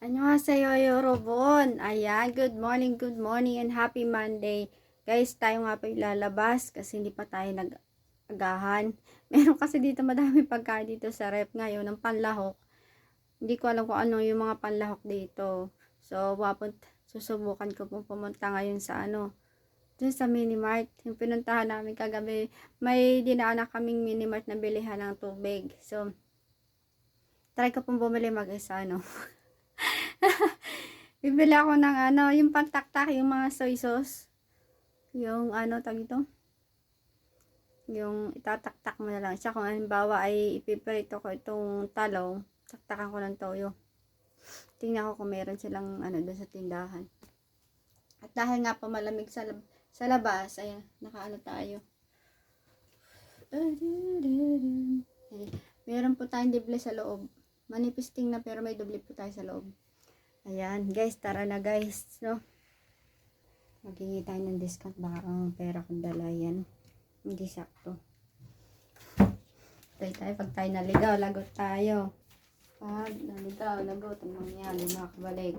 Annyeonghaseyo Yorobon. Ayan, good morning, good morning and happy Monday. Guys, tayo nga pa ilalabas kasi hindi pa tayo nag-agahan. Meron kasi dito madami pagkain dito sa rep ngayon ng panlahok. Hindi ko alam kung ano yung mga panlahok dito. So, wapunt, susubukan ko pong pumunta ngayon sa ano, dun sa minimart. Yung pinuntahan namin kagabi, may dinaan na kaming minimart na bilihan ng tubig. So, try ko pong bumili mag-isa, ano. Bibili ako ng ano, yung pantaktak, yung mga soy sauce. Yung ano, tag ito. Yung itataktak mo na lang. Siya kung halimbawa ay ipiprito ko itong talong, taktakan ko ng toyo. Tingnan ko kung meron silang ano doon sa tindahan. At dahil nga po malamig sa, lab- sa labas, ayan, nakaano tayo. Meron po tayong dible sa loob. Manipis na pero may doble po tayo sa loob. Ayan, guys, tara na guys, no? Maghingi tayo ng discount, baka ang pera kong dala yan. Hindi sakto. Tayo tayo, pag tayo naligaw, lagot tayo. Pag naligaw, lagot, ang mangyari, makabalik.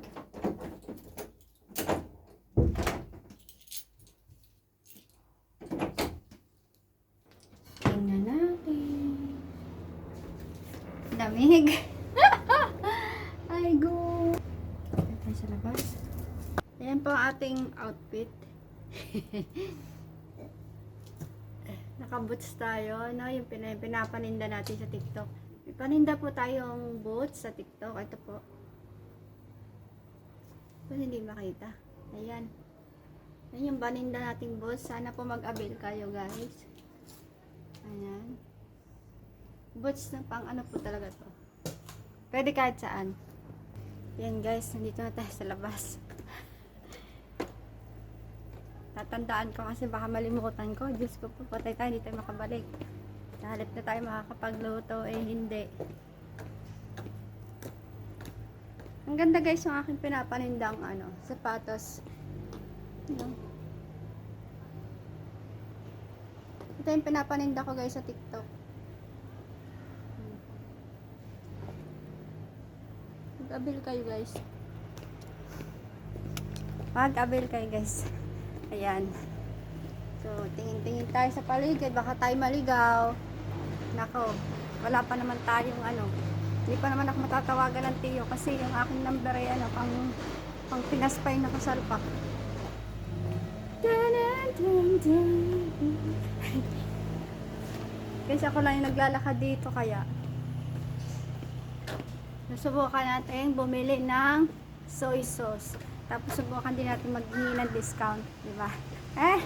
Tingnan natin. Lamig. Ay, go. Ayan tayo sa labas. Ayan po ang ating outfit. Nakaboots tayo, no? Yung pina- pinapaninda natin sa TikTok. May paninda po tayong boots sa TikTok. Ito po. Kung hindi makita. Ayan. Ayan yung paninda nating boots. Sana po mag-avail kayo, guys. Ayan. Boots na pang ano po talaga to. Pwede kahit saan. Yan guys, nandito na tayo sa labas. Tatandaan ko kasi baka malimutan ko. Diyos ko po, patay tayo, hindi tayo makabalik. Nahalip na tayo makakapagluto, eh hindi. Ang ganda guys yung aking pinapanindang ano, sapatos. Ano? Ito yung pinapaninda ko guys sa TikTok. Mag-avail kayo guys. Mag-avail kayo guys. Ayan. So, tingin-tingin tayo sa paligid. Baka tayo maligaw. Nako, wala pa naman tayong ano. Hindi pa naman ako matatawagan ng tiyo kasi yung aking number ay ano, pang, pang pinaspay na kasalpak. Kasi ako lang yung naglalakad dito kaya Susubukan natin bumili ng soy sauce. Tapos subukan din natin maghingi ng discount, di ba? Eh.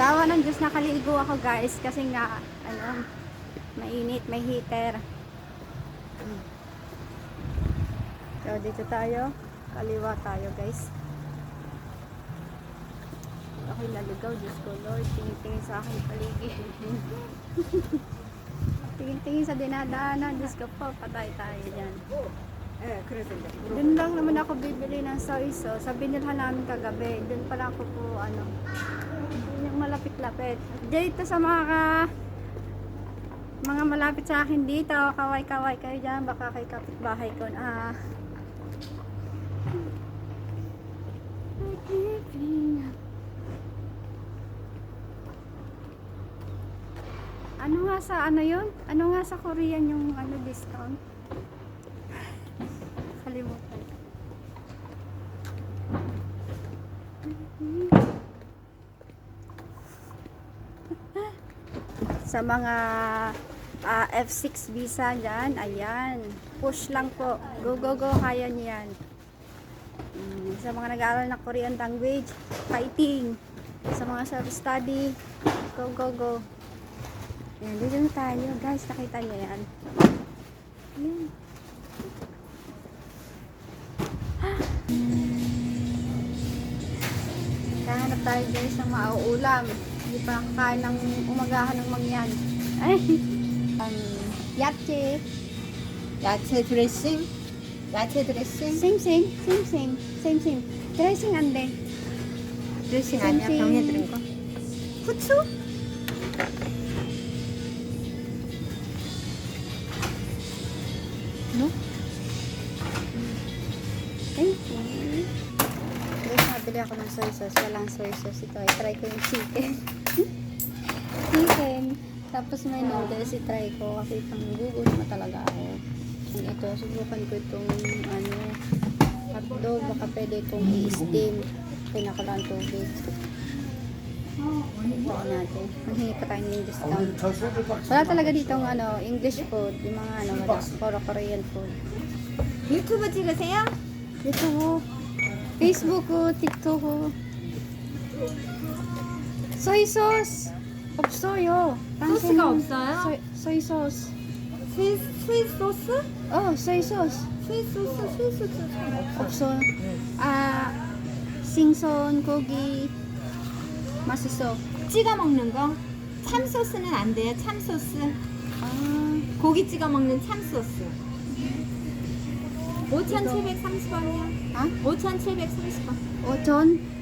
Tawa ng Diyos nakaligo ako guys kasi nga ano mainit, may heater. So dito tayo, kaliwa tayo guys. Ako'y naligaw, Diyos ko Lord, tingin-tingin sa aking paligid. Tingin-tingin sa dinadaanan, Diyos ko po, patay tayo dyan. Eh, kres hindi. Doon lang naman ako bibili ng soy sauce. Sabi nila namin kagabi. Doon pala ako po, ano, yung malapit-lapit. Dito sa mga mga malapit sa akin dito, kaway-kaway kayo dyan, baka kay kapitbahay ko na. Ano nga sa ano yon? Ano nga sa Korean yung ano discount? Kalimutan. Sa mga ah, F6 visa dyan, ayan. Push lang po. Go, go, go. Kaya niyo yan. Mm, sa mga nag-aaral ng Korean language, fighting. Sa mga self-study, go, go, go. Ayan, dito na tayo. Guys, nakita niyo yan. Ayan. Naghanap tayo guys ng mauulam. Hindi pa nakakain ng umagahan ng mangyan. Ay! Ang um, dressing. Yatse dressing. Same, same. Same, same. Same, same. Dressing ande. Dressing ande. Same, same. Kutsu? Guys, nabili ako ng soy sauce. Walang soy sauce ito. I-try ko yung chicken. chicken. Tapos may noodles. I-try ko kasi itong gugutom na talaga ako. Yung ito, subukan ko itong ano, hotdog. Baka pwede itong i-steam. Pinakalaan tubig. Ito natin. Manghingi pa tayo ng discount. Wala talaga ditong ano, English food. Yung mga ano, wala. Puro Korean food. 유튜브 찍으세요? 유튜브, 페이스북, 틱톡. 소이 소스 없어요. 소스가 없어요? 소이, 소이 소스. 스윗, 스윗 소스? 어, 소이 소스 스윗 소스, 스윗 소스 잘 없어. 없어. 아, 생선 고기 맛있어. 찍어 먹는 거? 참 소스는 안 돼요. 참 소스. 아, 고기 찍어 먹는 참 소스. 5,730원이요. 아? 5,730원. 5천?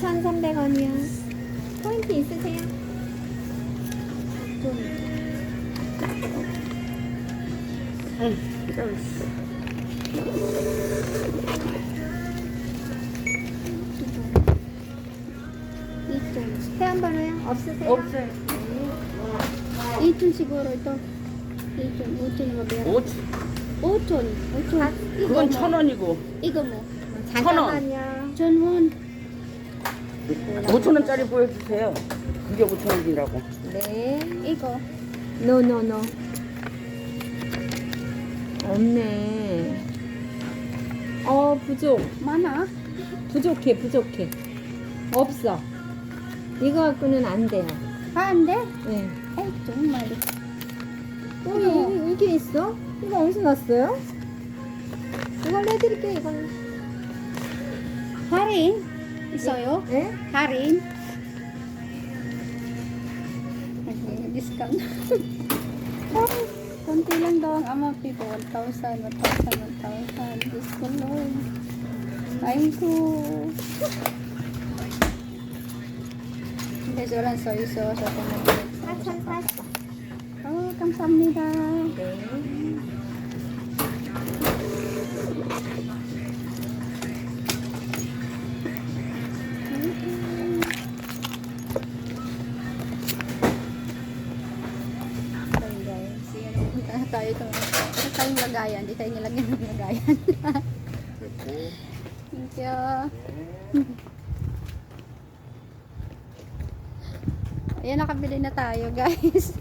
2,300원이요. 포인트 있으세요? 음, 좀. 응, 좀. 회원번호요? 없으세요? 없어요. 이천 siguro ito. 이천. 오천 마비야. 5천. 오천. 오천. 이거 그건 뭐? 천 원이고 이거 뭐? 잠깐만요. 전원. 5천 원짜리 보여주세요. 그게 5천 원이라고. 네. 이거. 노노노. 없네. 어, 부족. 많아? 부족해, 부족해. 없어. 이거 갖고는 안 돼요. 아, 안 돼? 네. 에이, 정말. 어, 이, 이게 있어? 이거 어디서 났어요? 이걸 해드릴게요, 이거는. 할인? 있어요? 네? 할인? Okay, discount. oh, konti lang daw ang amount people. 1,000, 1,000, 1,000. Diyos ko, Lord. Ay ko. Guys, walang soy sauce. Ako nag 4,040. Oh, kamsamnida. 네. Ayun, guys. Yan, punta na tayo ito. Ito tayong lagayan. Hindi tayo nilagyan ng lagayan. Thank you. Ayan, nakabili na tayo, guys.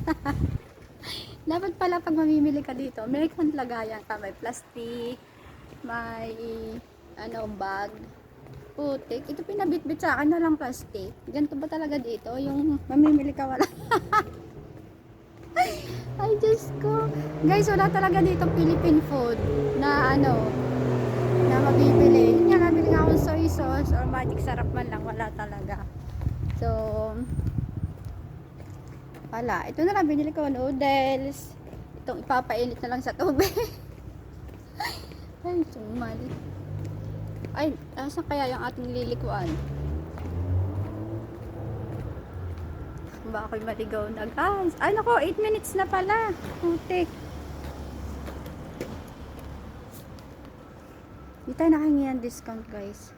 Dapat pala pag mamimili ka dito, kang lagayan ka. May plastic, may ano, bag, putik. Ito pinabitbit sa akin na lang plastic. Ganito ba talaga dito? Yung mamimili ka wala. Ay, Diyos ko. Guys, wala talaga dito Philippine food na ano, na mabibili. Nga, nabili nga akong soy sauce or magic sarap man lang. Wala talaga. So, wala. Ito na lang, binili ko noodles. Itong ipapainit na lang sa tubig. Ay, sumal. Ay, asa kaya yung ating lilikuan? Ba ako'y maligaw na guys. Ay nako, 8 minutes na pala. Putik. Hindi tayo nakahingi ng discount guys.